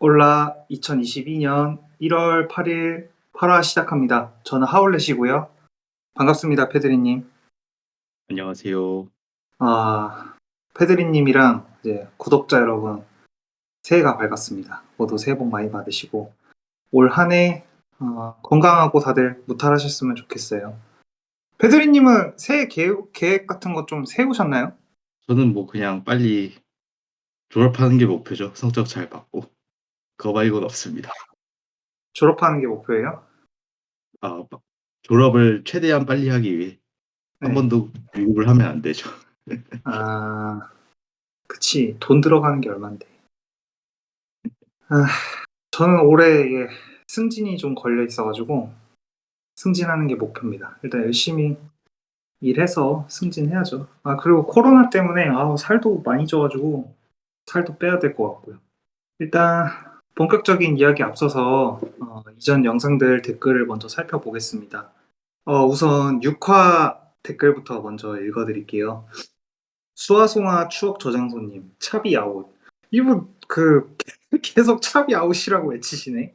올라 2022년 1월 8일 8화 시작합니다. 저는 하울렛이고요. 반갑습니다, 페드리님. 안녕하세요. 아, 페드리님이랑 이제 구독자 여러분 새해가 밝았습니다. 모두 새해 복 많이 받으시고 올 한해 어, 건강하고 다들 무탈하셨으면 좋겠어요. 페드리님은 새해 계획, 계획 같은 거 좀 세우셨나요? 저는 뭐 그냥 빨리 졸업하는 게 목표죠. 성적 잘 받고. 그거 말고는 없습니다. 졸업하는 게 목표예요? 아, 막 졸업을 최대한 빨리 하기 위해 한 네. 번도 미국을 하면 안 되죠. 아, 그치. 돈 들어가는 게 얼만데. 아, 저는 올해 예, 승진이 좀 걸려 있어가지고 승진하는 게 목표입니다. 일단 열심히 일해서 승진해야죠. 아, 그리고 코로나 때문에 아우, 살도 많이 쪄가지고 살도 빼야 될 것 같고요. 일단 본격적인 이야기 앞서서 어, 이전 영상들 댓글을 먼저 살펴보겠습니다. 어, 우선 6화 댓글부터 먼저 읽어드릴게요. 수아송아 추억 저장소님 차비 아웃 이분 그 계속 차비 아웃이라고 외치시네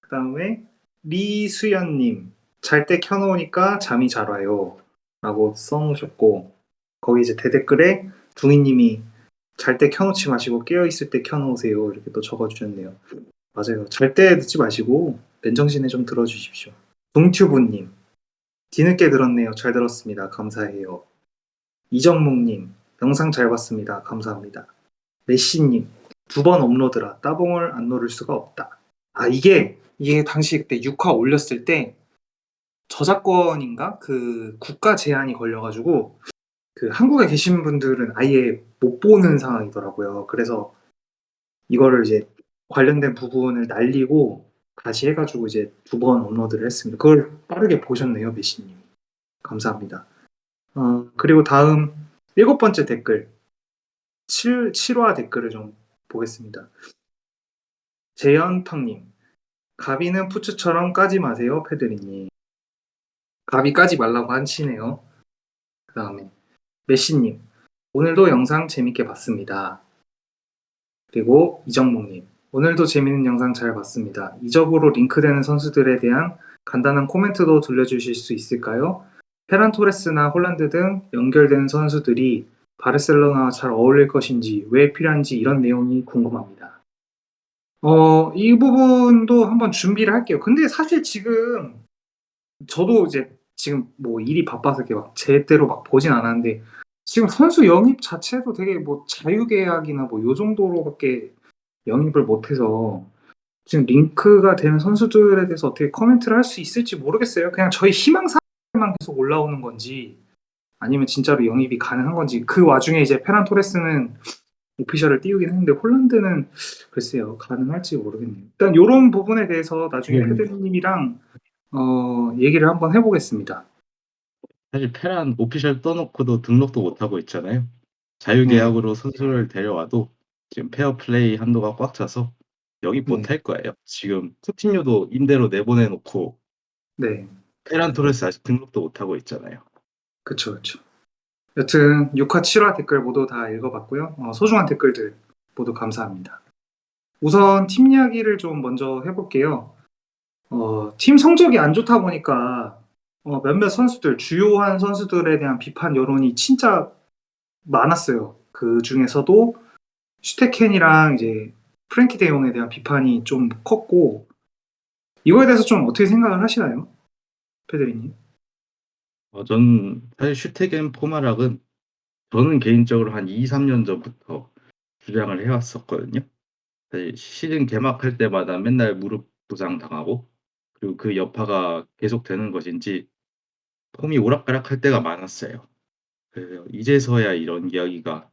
그 다음에 리수연님 잘 때 켜놓으니까 잠이 잘 와요 라고 써놓으셨고 거기 이제 대댓글에 둥이님이 잘 때 켜놓지 마시고 깨어있을 때 켜놓으세요. 이렇게 또 적어주셨네요. 맞아요. 잘 때 듣지 마시고 맨정신에 좀 들어주십시오. 둥튜브님. 뒤늦게 들었네요. 잘 들었습니다. 감사해요. 이정목님. 영상 잘 봤습니다. 감사합니다. 메시님. 두 번 업로드라 따봉을 안 누를 수가 없다. 아 이게 이게 당시 그때 6화 올렸을 때 저작권인가? 그 국가 제한이 걸려가지고 그 한국에 계신 분들은 아예 못 보는 상황이더라고요. 그래서 이거를 이제 관련된 부분을 날리고 다시 해가지고 이제 두 번 업로드를 했습니다. 그걸 빠르게 보셨네요, 메시님. 감사합니다. 어, 그리고 다음 일곱 번째 댓글 7, 7화 댓글을 좀 보겠습니다. 재현팡님 가비는 푸츠처럼 까지 마세요 패드리님 가비 까지 말라고 하시네요. 그 다음에 메시님 오늘도 영상 재밌게 봤습니다. 그리고 이정목님 오늘도 재밌는 영상 잘 봤습니다. 이적으로 링크되는 선수들에 대한 간단한 코멘트도 들려주실 수 있을까요? 페란 토레스나 홀란드 등 연결되는 선수들이 바르셀로나와 잘 어울릴 것인지 왜 필요한지 이런 내용이 궁금합니다. 어, 이 부분도 한번 준비를 할게요. 근데 사실 지금 저도 이제 지금 뭐 일이 바빠서 이렇게 막 제대로 막 보진 않았는데 지금 선수 영입 자체도 되게 뭐 자유계약이나 뭐 요 정도로밖에 영입을 못해서 지금 링크가 되는 선수들에 대해서 어떻게 코멘트를 할 수 있을지 모르겠어요. 그냥 저희 희망사 만 계속 올라오는 건지 아니면 진짜로 영입이 가능한 건지 그 와중에 이제 페란 토레스는 오피셜을 띄우긴 했는데 홀란드는 글쎄요 가능할지 모르겠네요. 일단 이런 부분에 대해서 나중에 음. 페드님이랑 어, 얘기를 한번 해보겠습니다. 사실 페란 오피셜 떠놓고도 등록도 못 하고 있잖아요. 자유계약으로 선수를 데려와도 지금 페어플레이 한도가 꽉 차서 영입 네. 못할 거예요. 지금 쿠티뉴도 임대로 내보내놓고 네, 페란 토레스 아직 등록도 못 하고 있잖아요. 그쵸 그쵸. 여튼 6화 7화 댓글 모두 다 읽어봤고요. 어, 소중한 댓글들 모두 감사합니다. 우선 팀 이야기를 좀 먼저 해볼게요. 어, 팀 성적이 안 좋다 보니까 어, 몇몇 선수들 주요한 선수들에 대한 비판 여론이 진짜 많았어요. 그 중에서도 슈테켄이랑 이제 프랭키 대용에 대한 비판이 좀 컸고 이거에 대해서 좀 어떻게 생각을 하시나요, 페드리님? 어, 전 사실 슈테겐 포마락은 저는 개인적으로 한 2, 3년 전부터 주장을 해왔었거든요. 사실 시즌 개막할 때마다 맨날 무릎 부상 당하고 그리고 그 여파가 계속되는 것인지 폼이 오락가락할 때가 많았어요. 그래서 이제서야 이런 이야기가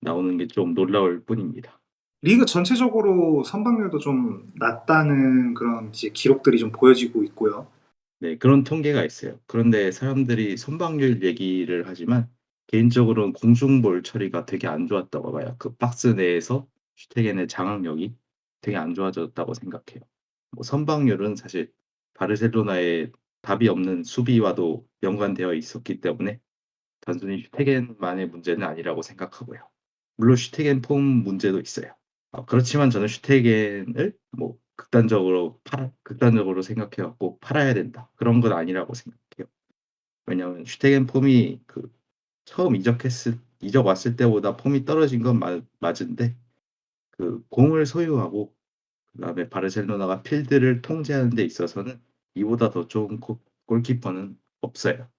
나오는 게 좀 놀라울 뿐입니다. 리그 전체적으로 선방률도 좀 낮다는 그런 이제 기록들이 좀 보여지고 있고요. 네, 그런 통계가 있어요. 그런데 사람들이 선방률 얘기를 하지만 개인적으로는 공중볼 처리가 되게 안 좋았다고 봐요. 그 박스 내에서 슈테겐의 장악력이 되게 안 좋아졌다고 생각해요. 뭐 선방률은 사실 바르셀로나의 답이 없는 수비와도 연관되어 있었기 때문에 단순히 슈테겐만의 문제는 아니라고 생각하고요. 물론 슈테겐 폼 문제도 있어요. 어 그렇지만 저는 슈테겐을 뭐 극단적으로 팔아 극단적으로 생각해 갖고 '팔아야 된다.' 그런 건 아니라고 생각해요. 왜냐하면 슈테겐 폼이 그 처음 이적했을 이적 왔을 때보다 폼이 떨어진 건맞 맞은데 그 공을 소유하고 그다음에 바르셀로나가 필드를 통제하는 데 있어서는 이보다 더 좋은 골 골키퍼는 없어요.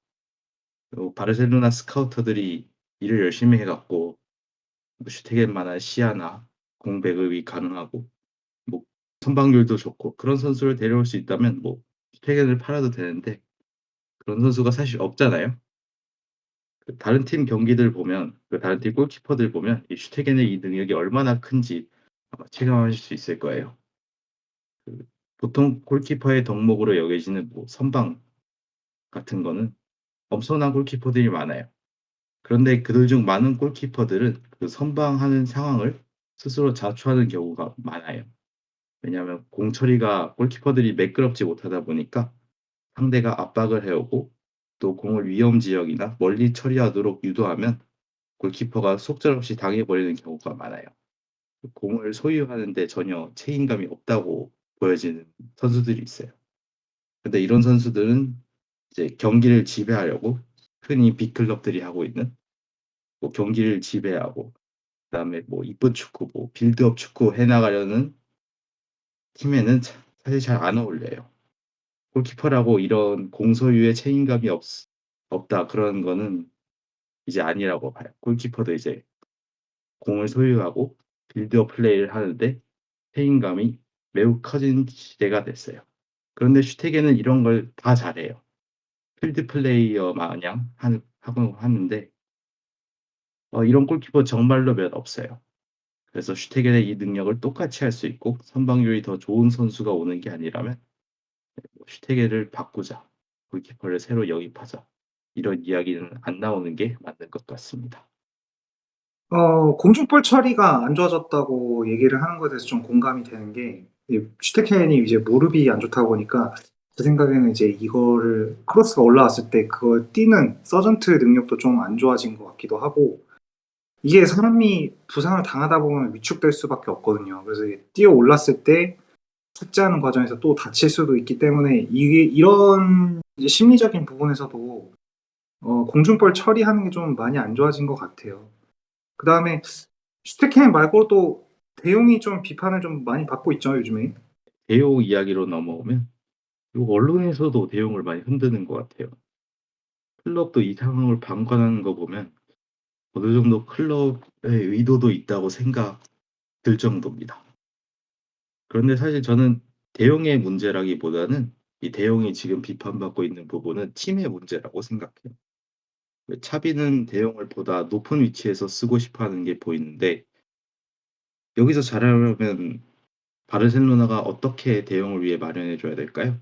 바르셀로나 스카우터들이 일을 열심히 해 갖고 뭐 슈테겐만한 시야나 공 배급이 가능하고 뭐 선방률도 좋고 그런 선수를 데려올 수 있다면 뭐 슈테겐을 팔아도 되는데 그런 선수가 사실 없잖아요. 그 다른 팀 경기들 보면 그 다른 팀 골키퍼들 보면 이 슈테겐의 이 능력이 얼마나 큰지 아마 체감하실 수 있을 거예요. 그 보통 골키퍼의 덕목으로 여겨지는 뭐 선방 같은 거는 엄청난 골키퍼들이 많아요. 그런데 그들 중 많은 골키퍼들은 그 선방하는 상황을 스스로 자초하는 경우가 많아요. 왜냐하면 공 처리가 골키퍼들이 매끄럽지 못하다 보니까 상대가 압박을 해 오고 또 공을 위험 지역이나 멀리 처리하도록 유도하면 골키퍼가 속절없이 당해 버리는 경우가 많아요. 그 공을 소유하는 데 전혀 책임감이 없다고 보여지는 선수들이 있어요. 근데 이런 선수들은 이제 경기를 지배하려고 흔히 빅클럽들이 하고 있는 뭐 경기를 지배하고 그다음에 뭐 이쁜 축구 뭐 빌드업 축구 해 나가려는 팀에는 차 사실 잘 안 어울려요. 골키퍼라고 이런 공 소유에 책임감이 없 없다 그런 거는 이제 아니라고 봐요. 골키퍼도 이제 공을 소유하고 빌드업 플레이를 하는데 책임감이 매우 커진 시대가 됐어요. 그런데 슈테겐은 이런 걸 다 잘해요. 필드 플레이어 마냥 하고 하는데 어 이런 골키퍼 정말로 몇 없어요. 그래서 슈테겐의 이 능력을 똑같이 할 수 있고 선방률이 더 좋은 선수가 오는 게 아니라면 네뭐 "슈테겐을 바꾸자. 골키퍼를 새로 영입하자." 이런 이야기는 안 나오는 게 맞는 것 같습니다. 어 공중볼 처리가 안 좋아졌다고 얘기를 하는 거에 대해서 좀 공감이 되는 게이 슈테켄이 이제 무릎이 안 좋다 보니까 제 생각에는 이제 이거를 크로스가 올라왔을 때 그걸 뛰는 서전트 능력도 좀 안 좋아진 것 같기도 하고 이게 사람이 부상을 당하다 보면 위축될 수밖에 없거든요. 그래서 뛰어 올랐을 때 착지하는 과정에서 또 다칠 수도 있기 때문에 이게 이런 심리적인 부분에서도 어 공중볼 처리하는 게 좀 많이 안 좋아진 것 같아요. 그 다음에 슈테켄 말고도 대용이 좀 비판을 좀 많이 받고 있죠, 요즘에. 대용 이야기로 넘어오면 요 언론에서도 대용을 많이 흔드는 것 같아요. 클럽도 이 상황을 방관하는 거 보면 어느 정도 클럽의 의도도 있다고 생각 들 정도입니다. 그런데 사실 저는 대용의 문제라기보다는 이 대용이 지금 비판받고 있는 부분은 팀의 문제라고 생각해요. 왜 차비는 대용을 보다 높은 위치에서 쓰고 싶어 하는 게 보이는데 여기서 잘하려면 바르셀로나가 어떻게 대용을 위해 마련해 줘야 될까요?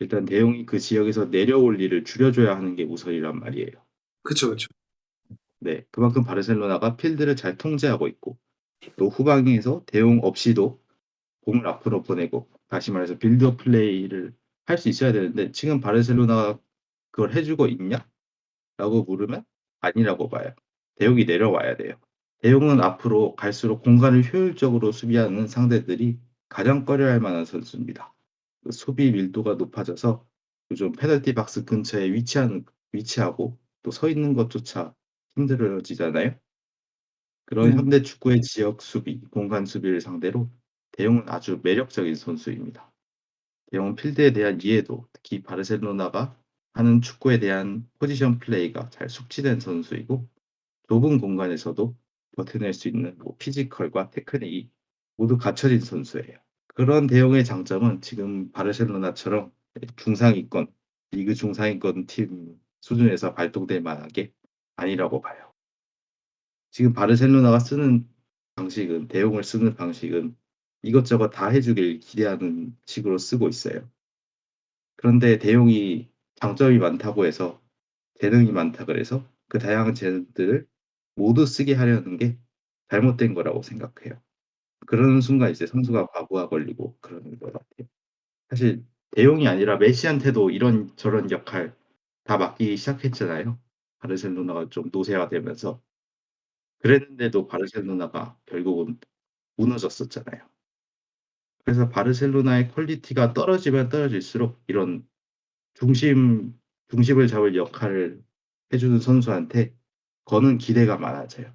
일단 대용이 그 지역에서 내려올 일을 줄여 줘야 하는 게 우선이란 말이에요. 그쵸, 그쵸. 네. 그만큼 바르셀로나가 필드를 잘 통제하고 있고 또 후방에서 대용 없이도 공을 앞으로 보내고 다시 말해서 빌드업 플레이를 할 수 있어야 되는데 지금 바르셀로나가 그걸 해 주고 있냐?라고 물으면 아니라고 봐요. 대용이 내려와야 돼요. 대용은 앞으로 갈수록 공간을 효율적으로 수비하는 상대들이 가장 꺼려할 만한 선수입니다. 그 수비 밀도가 높아져서 요즘 페널티 박스 근처에 위치하는 위치하고 또 서 있는 것조차 힘들어지잖아요. 그런 네. 현대 축구의 지역 수비, 공간 수비를 상대로 대용은 아주 매력적인 선수입니다. 대용은 필드에 대한 이해도 특히 바르셀로나가 하는 축구에 대한 포지션 플레이가 잘 숙지된 선수이고 좁은 공간에서도 버텨낼 수 있는 뭐 피지컬과 테크닉이 모두 갖춰진 선수예요. 그런 대용의 장점은 지금 바르셀로나처럼 예 중상위권, 리그 중상위권 팀 수준에서 발동될 만한 게 아니라고 봐요. 지금 바르셀로나가 쓰는 방식은 대용을 쓰는 방식은 이것저것 다 해 주길 기대하는 식으로 쓰고 있어요. 그런데 대용이 장점이 많다고 해서 재능이 많다 그래서 그 다양한 재능들을 모두 쓰게 하려는 게 잘못된 거라고 생각해요. 그러는 순간 이제 선수가 과부하 걸리고 그러는 것 같아요. 사실 대용이 아니라 메시한테도 이런 저런 역할 다 맡기기 시작했잖아요. 바르셀로나가 좀 노쇠화되면서. 그랬는데도 바르셀로나가 결국은 무너졌었잖아요. 그래서 바르셀로나의 퀄리티가 떨어지면 떨어질수록 이런 중심 중심을 잡을 역할을 해 주는 선수한테 거는 기대가 많아져요.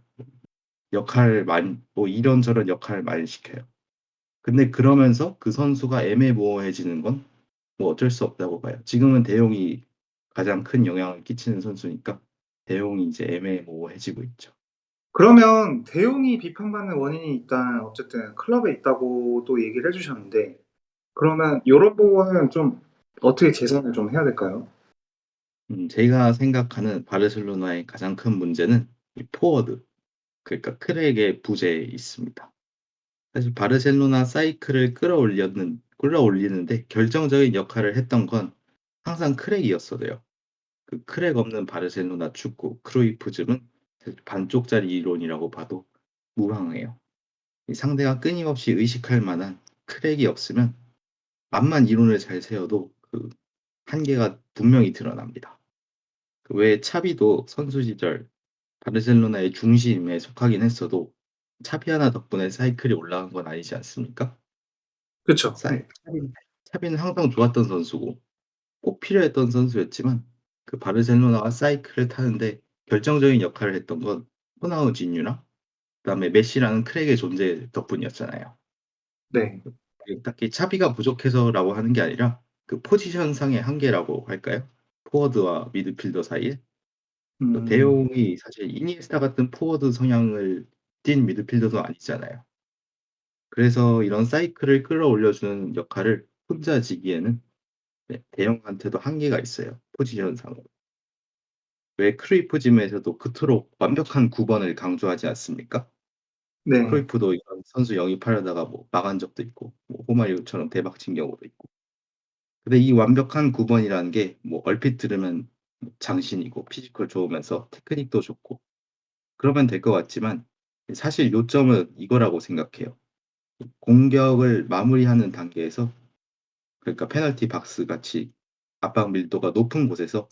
역할 많이 뭐 이런저런 역할을 많이 시켜요. 근데 그러면서 그 선수가 애매모호해지는 건 뭐 어쩔 수 없다고 봐요. 지금은 대용이 가장 큰 영향을 끼치는 선수니까 대용이 이제 애매모호해지고 있죠. 그러면 대용이 비판받는 원인이 일단 어쨌든 클럽에 있다고 또 얘기를 해 주셨는데 그러면 요런 부분은 좀 어떻게 개선을 좀 해야 될까요? 음 제가 생각하는 바르셀로나의 가장 큰 문제는 이 포워드 그러니까 크랙의 부재에 있습니다. 사실 바르셀로나 사이클을 끌어올렸는 끌어올리는데 결정적인 역할을 했던 건 항상 크랙이었어요. 그 크랙 없는 바르셀로나 축구 크루이프즘은 반쪽짜리 이론이라고 봐도 무방해요. 이 상대가 끊임없이 의식할 만한 크랙이 없으면 암만 이론을 잘 세워도 그 한계가 분명히 드러납니다. 그 외에 차비도 선수 시절 바르셀로나의 중심에 속하긴 했어도 차비 하나 덕분에 사이클이 올라간 건 아니지 않습니까? 그쵸. 사이 네. 차비는 차비는 항상 좋았던 선수고 꼭 필요했던 선수였지만 그 바르셀로나가 사이클을 타는데 결정적인 역할을 했던 건 호나우지뉴나 그다음에 메시라는 크랙의 존재 덕분이었잖아요. 네. 그 딱히 차비가 부족해서라고 하는 게 아니라 그 포지션상의 한계라고 할까요? 포워드와 미드필더 사이에. 또 음. 대용이 사실 이니에스타 같은 포워드 성향을 띤 미드필더도 아니잖아요. 그래서 이런 사이클을 끌어올려 주는 역할을 혼자 지기에는 네 대용한테도 한계가 있어요, 포지션상으로. 왜 크루이프즘에서도 그토록 완벽한 9 번을 강조하지 않습니까? 네. 크루이프도 이런 선수 영입하려다가 뭐 망한 적도 있고 뭐 호마리우처럼 대박 친 경우도 있고. 근데 이 완벽한 9 번이라는 게 뭐 얼핏 들으면 뭐 장신이고 피지컬 좋으면서 테크닉도 좋고 그러면 될 것 같지만 사실 요점은 이거라고 생각해요. 공격을 마무리하는 단계에서 그러니까 페널티 박스 같이 압박 밀도가 높은 곳에서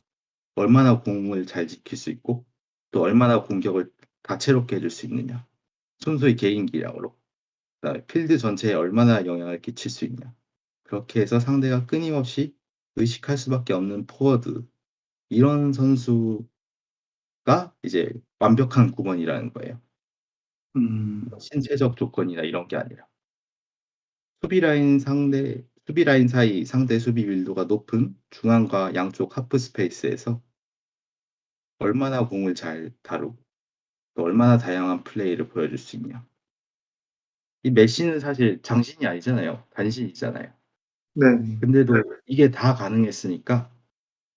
얼마나 공을 잘 지킬 수 있고 또 얼마나 공격을 다채롭게 해줄 수 있느냐. 순수히 개인 기량으로. 그다음에 필드 전체에 얼마나 영향을 끼칠 수 있냐. 그렇게 해서 상대가 끊임없이 의식할 수밖에 없는 포워드 이런 선수가 이제 완벽한 9 번이라는 거예요. 음. 신체적 조건이나 이런 게 아니라. 수비 라인 상대 수비 라인 사이 상대 수비 밀도가 높은 중앙과 양쪽 하프 스페이스에서 얼마나 공을 잘 다루고 또 얼마나 다양한 플레이를 보여줄 수 있냐. 이 메시는 사실 장신이 아니잖아요. 단신이잖아요. 네네. 근데도 이게 다 가능했으니까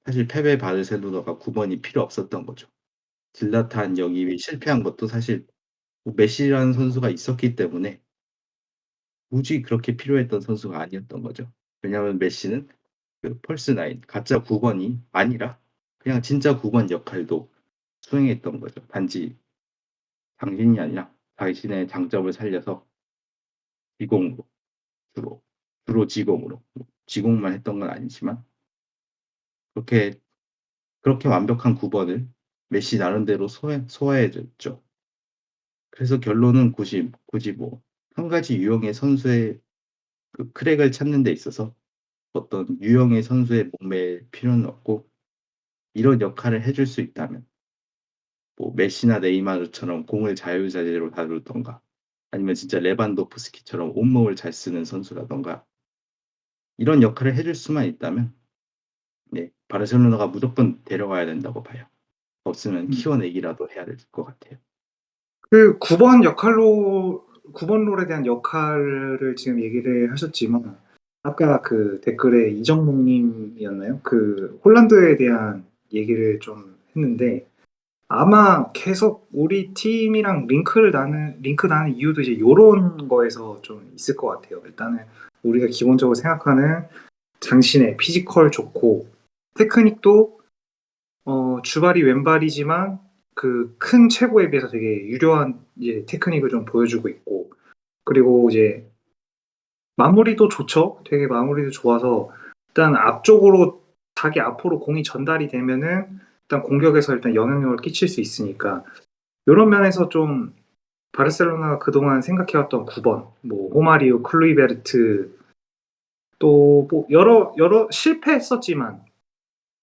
사실 페베 바르셀로나가 9 번이 필요 없었던 거죠. 질라탄 영입이 실패한 것도 사실 뭐 메시라는 선수가 있었기 때문에 굳이 그렇게 필요했던 선수가 아니었던 거죠. 왜냐하면 메시는 그 펄스 9 가짜 9 번이 아니라 그냥 진짜 9 번 역할도 수행했던 거죠. 단지 장신이 아니라 자신의 장점을 살려서 지공으로 주로 주로 지공으로. 뭐 지공만 했던 건 아니지만. 그렇게 그렇게 완벽한 9 번을 메시 나름대로 소화 소화해 줬죠. 그래서 결론은 굳이 굳이 뭐 한 가지 유형의 선수의 그 크랙을 찾는 데 있어서 어떤 유형의 선수에 목매일 필요는 없고 이런 역할을 해줄 수 있다면 뭐 메시나 네이마르처럼 공을 자유자재로 다루던가 아니면 진짜 레반도프스키처럼 온몸을 잘 쓰는 선수라든가 이런 역할을 해줄 수만 있다면 네 바르셀로나가 무조건 데려가야 된다고 봐요. 없으면 음. 키워내기라도 해야 될 것 같아요. 그 9번 역할로 9번 롤에 대한 역할을 지금 얘기를 하셨지만 아까 그 댓글에 이정목 님이었나요? 그 홀란드에 대한 얘기를 좀 했는데 아마 계속 우리 팀이랑 링크를 나는 링크 나는 이유도 이제 요런 거에서 좀 있을 것 같아요. 일단은 우리가 기본적으로 생각하는 장신의 피지컬 좋고 테크닉도 어 주발이 왼발이지만 그 큰 체구에 비해서 되게 유려한 이제 테크닉을 좀 보여주고 있고 그리고 이제 마무리도 좋죠. 되게 마무리도 좋아서 일단 앞쪽으로 자기 앞으로 공이 전달이 되면은 일단 공격에서 일단 영향력을 끼칠 수 있으니까 요런 면에서 좀 바르셀로나가 그동안 생각해왔던 9번, 뭐 호마리오, 클루이베르트 또 뭐 여러 여러 실패했었지만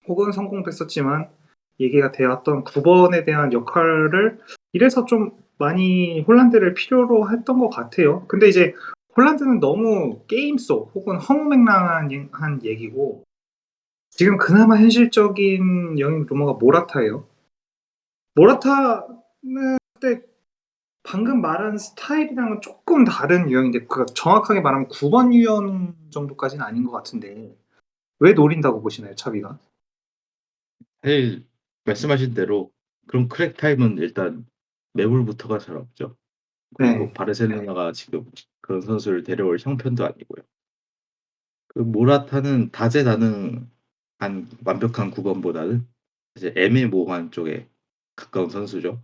혹은 성공했었지만 얘기가 되었던 9번에 대한 역할을 이래서 좀 많이 홀란드를 필요로 했던 것 같아요. 근데 이제 홀란드는 너무 게임 속 혹은 허무맹랑한 예- 한 얘기고 지금 그나마 현실적인 영입 루머가 모라타예요. 모라타는 그때 방금 말한 스타일이랑은 조금 다른 유형인데 그 정확하게 말하면 9번 유형 정도까지는 아닌 것 같은데 왜 노린다고 보시나요, 차비가? 사실 말씀하신 대로 그런 크랙 타임은 일단 매물부터가 잘 없죠. 그리고 네. 바르셀로나가 지금 그런 선수를 데려올 형편도 아니고요. 그 모라타는 다재다능 한 완벽한 9번보다는 이제 애매모호한 쪽에 가까운 선수죠.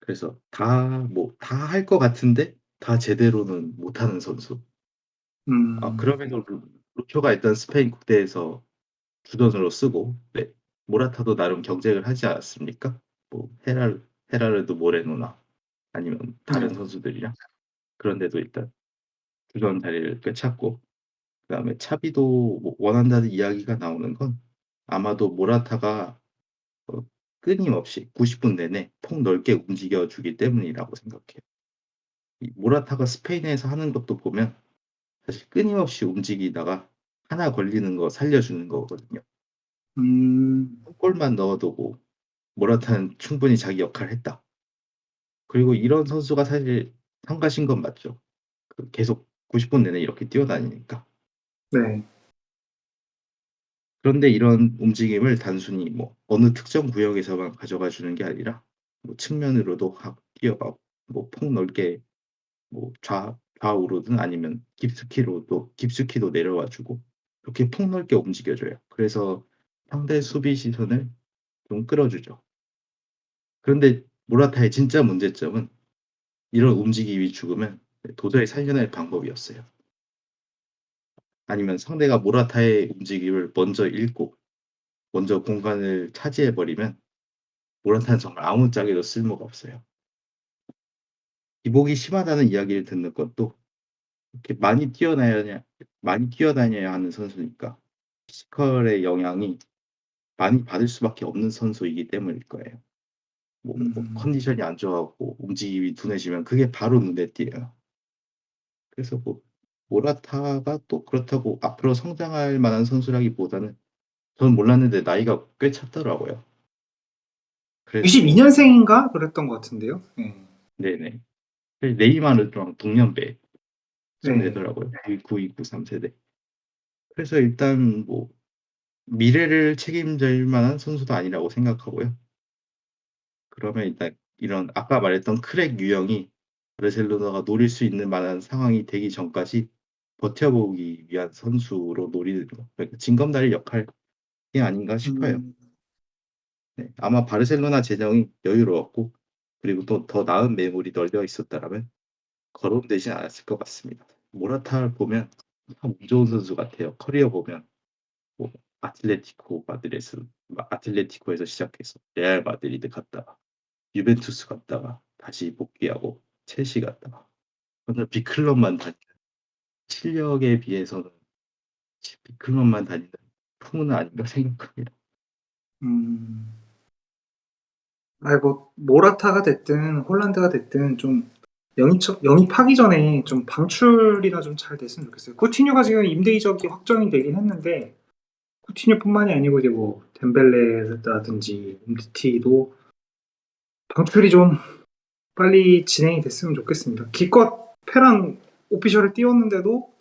그래서 다 뭐 다 할 것 같은데 다 제대로는 못하는 선수. 음, 아 그럼에도 루 루초가 일단 스페인 국대에서 주전으로 쓰고 네 모라타도 나름 경쟁을 하지 않았습니까? 뭐 헤랄 헤라르도 모레노나 아니면 다른 네. 선수들이랑. 그런데도 일단 주전 자리를 꿰찼고 그다음에 차비도 뭐 원한다는 이야기가 나오는 건 아마도 모라타가 어 끊임없이 90분 내내 폭 넓게 움직여 주기 때문이라고 생각해요. 이 모라타가 스페인에서 하는 것도 보면 사실 끊임없이 움직이다가 하나 걸리는 거 살려주는 거거든요. 음, 한 골만 넣어도 뭐 모라타는 충분히 자기 역할을 했다. 그리고 이런 선수가 사실 성가신 건 맞죠. 그 계속 90분 내내 이렇게 뛰어다니니까. 네. 그런데 이런 움직임을 단순히 뭐 어느 특정 구역에서만 가져가 주는 게 아니라 뭐 측면으로도 확 뛰어가고 뭐 폭 넓게 뭐 좌 좌우로든 아니면 깊숙이로도 깊숙이도 내려와 주고 이렇게 폭 넓게 움직여 줘요. 그래서 상대 수비 시선을 좀 끌어주죠. 그런데 모라타의 진짜 문제점은 이런 움직임이 죽으면 도저히 살려낼 방법이 없어요. 아니면 상대가 모라타의 움직임을 먼저 읽고 먼저 공간을 차지해 버리면 모라타는 정말 아무짝에도 쓸모가 없어요. 기복이 심하다는 이야기를 듣는 것도 이렇게 많이 뛰어다녀야 많이 뛰어다녀야 하는 선수니까 피지컬의 영향이 많이 받을 수밖에 없는 선수이기 때문일 거예요. 뭐뭐 음, 컨디션이 안 좋아 갖고 움직임이 둔해지면 그게 바로 눈에 띄어요. 그래서 뭐 모라타가 또 그렇다고 앞으로 성장할 만한 선수라기보다는 저는 몰랐는데 나이가 꽤 찼더라고요. 그래서 뭐 92년생인가 그랬던 것 같은데요. 네. 네네. 네이마르랑 동년배쯤 네. 되더라고요. 92, 93 세대. 그래서 일단 뭐 미래를 책임질 만한 선수도 아니라고 생각하고요. 그러면 일단 이런 아까 말했던 크랙 유형이 바르셀로나가 노릴 수 있는 만한 상황이 되기 전까지 버텨보기 위한 선수로 노리는 거. 그러니까 징검다리 역할이 아닌가 싶어요. 음, 네. 아마 바르셀로나 재정이 여유로웠고 그리고 또 더 나은 매물이 널려 있었다라면 거론되진 않았을 것 같습니다. 모라타를 보면 참운 좋은 선수 같아요. 커리어 보면 뭐 아틀레티코 마드리스 아틀레티코에서 시작해서 레알 마드리드 갔다가 유벤투스 갔다가 다시 복귀하고 첼시 갔다가 오늘 빅클럽만 다니는 실력에 비해서는 빅클럽만 다니는 풍은 아닌가 생각합니다. 음. 아이고 모라타가 됐든 홀란드가 됐든 좀 영입 영입하기 전에 좀 방출이나 좀 잘 됐으면 좋겠어요. 쿠티뉴가 지금 임대 이적이 확정이 되긴 했는데 쿠티뉴뿐만이 아니고 이제 뭐 덴벨레라든지 umtiti도 방출이 좀 빨리 진행이 됐으면 좋겠습니다. 기껏 페랑 오피셜을 띄웠는데도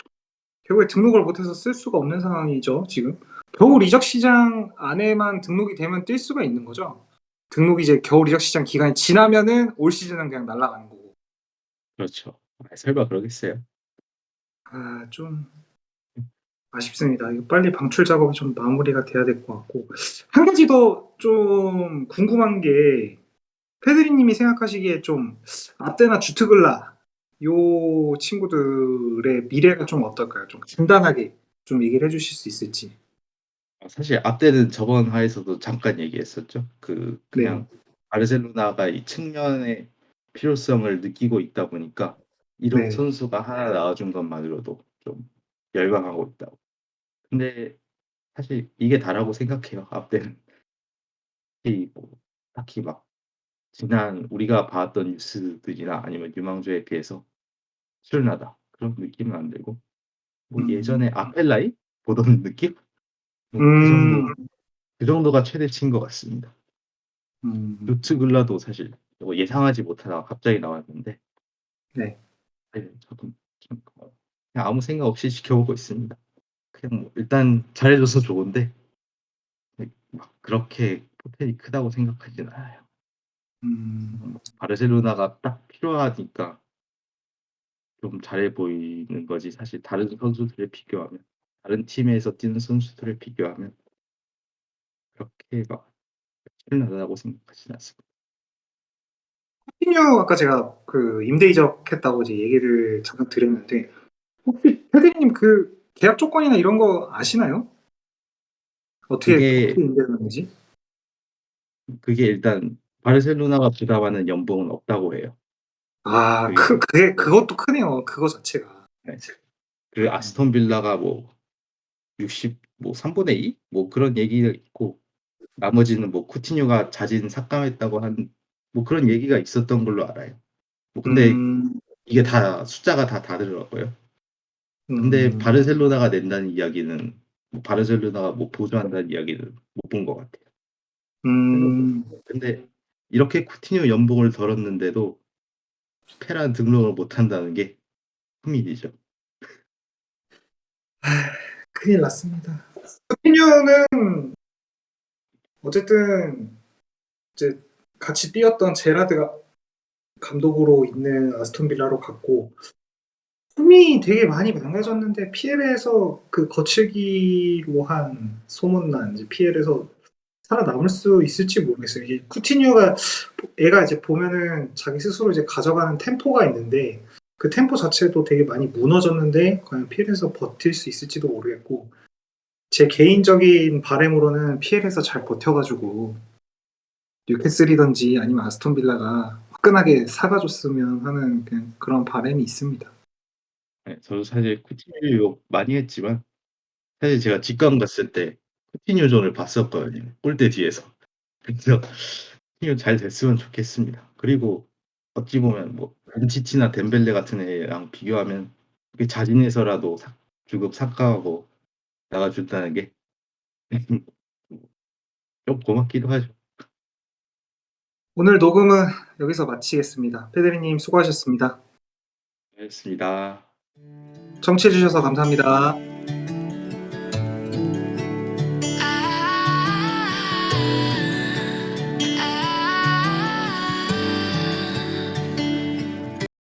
결국에 등록을 못해서 쓸 수가 없는 상황이죠 지금. 겨울 이적 시장 안에만 등록이 되면 뛸 수가 있는 거죠. 등록이 이제 겨울 이적 시장 기간이 지나면은 올 시즌은 그냥 날아가는 거고. 그렇죠. 아, 설마 그러겠어요? 아, 좀 아쉽습니다. 이거 빨리 방출 작업이 좀 마무리가 돼야 될 것 같고 한 가지 더 좀 궁금한 게 페드리님이 생각하시기에 좀 아테나 주트글라 요 친구들의 미래가 좀 어떨까요? 좀 간단하게 좀 얘기를 해주실 수 있을지. 아, 사실 앞때는 저번 화에서도 잠깐 얘기했었죠. 그 네. 그냥 바르셀로나가 이 측면에 필요성을 느끼고 있다 보니까 이런 네. 선수가 하나 나와준 것만으로도 좀 열광하고 있다고. 근데 사실 이게 다라고 생각해요. 앞대는. 특히 뭐 딱히 막 지난 우리가 봐왔던 뉴스들이나 아니면 유망주에 비해서 출나다 그런 느낌은 안 들고 뭐 음. 예전에 아펠라이 보던 느낌? 뭐그 음. 정도 그 정도가 최대치인 것 같습니다. 음. 루트글라도 사실 뭐 예상하지 못하다가 갑자기 나왔는데 네. 네, 저도 좀 어, 그냥 아무 생각 없이 지켜보고 있습니다. 그냥 뭐 일단 잘해줘서 좋은데 네, 막 그렇게 포텐이 크다고 생각하진 않아요. 음. 바르셀로나가 딱 필요하니까 좀 잘해 보이는 거지 사실 다른 선수들에 비교하면 다른 팀에서 뛰는 선수들에 비교하면 그렇게 막 출나다고 생각하진 않습니다. 쿠티뉴 아까 제가 그 임대 이적했다고 이제 얘기를 잠깐 드렸는데 혹시 패드님 그 계약 조건이나 이런 거 아시나요? 어떻게 그게 어떻게 임대하는지? 그게 일단 바르셀로나가 부담하는 연봉은 없다고 해요. 아, 그 그게 그것도 크네요. 그거 자체가. 네. 그 아스톤 빌라가 뭐 60, 뭐 3분의 2? 뭐 그런 얘기가 있고 나머지는 뭐 쿠티뉴가 자진 삭감했다고 한 뭐 그런 얘기가 있었던 걸로 알아요. 뭐 근데 음. 이게 다 숫자가 다 다르더라고요. 근데 음. 바르셀로나가 낸다는 이야기는 뭐 바르셀로나가 뭐 보조한다는 이야기는 못 본 것 같아요. 음. 근데 이렇게 쿠티뉴 연봉을 덜었는데도 페란 등록을 못 한다는 게 흠이죠. 큰일 났습니다. 쿠티뉴는 어쨌든 이제 같이 뛰었던 제라드가 감독으로 있는 아스톤 빌라로 갔고 폼이 되게 많이 망가졌는데 PL에서 그 거칠기로 한 소문난 이제 PL에서 살아남을 수 있을지 모르겠어요. 이게 쿠티뉴가 애가 이제 보면은 자기 스스로 이제 가져가는 템포가 있는데 그 템포 자체도 되게 많이 무너졌는데 과연 PL에서 버틸 수 있을지도 모르겠고 제 개인적인 바램으로는 PL에서 잘 버텨가지고 뉴캐슬이든지 아니면 아스톤 빌라가 화끈하게 사가줬으면 하는 그런 바램이 있습니다. 네, 저도 사실 쿠티뉴 욕 많이 했지만 사실 제가 직관 갔을 때 쿠티뉴전을 봤었거든요. 골대 뒤에서. 그래서 쿠티뉴 잘 됐으면 좋겠습니다. 그리고 어찌 보면 뭐 란치치나 덴벨레 같은 애랑 비교하면 그 자진해서라도 사, 주급 삭감하고 나가준다는 게 좀 고맙기도 하죠. 오늘 녹음은 여기서 마치겠습니다. 페데리님 수고하셨습니다. 알겠습니다. 청취해주셔서 감사합니다.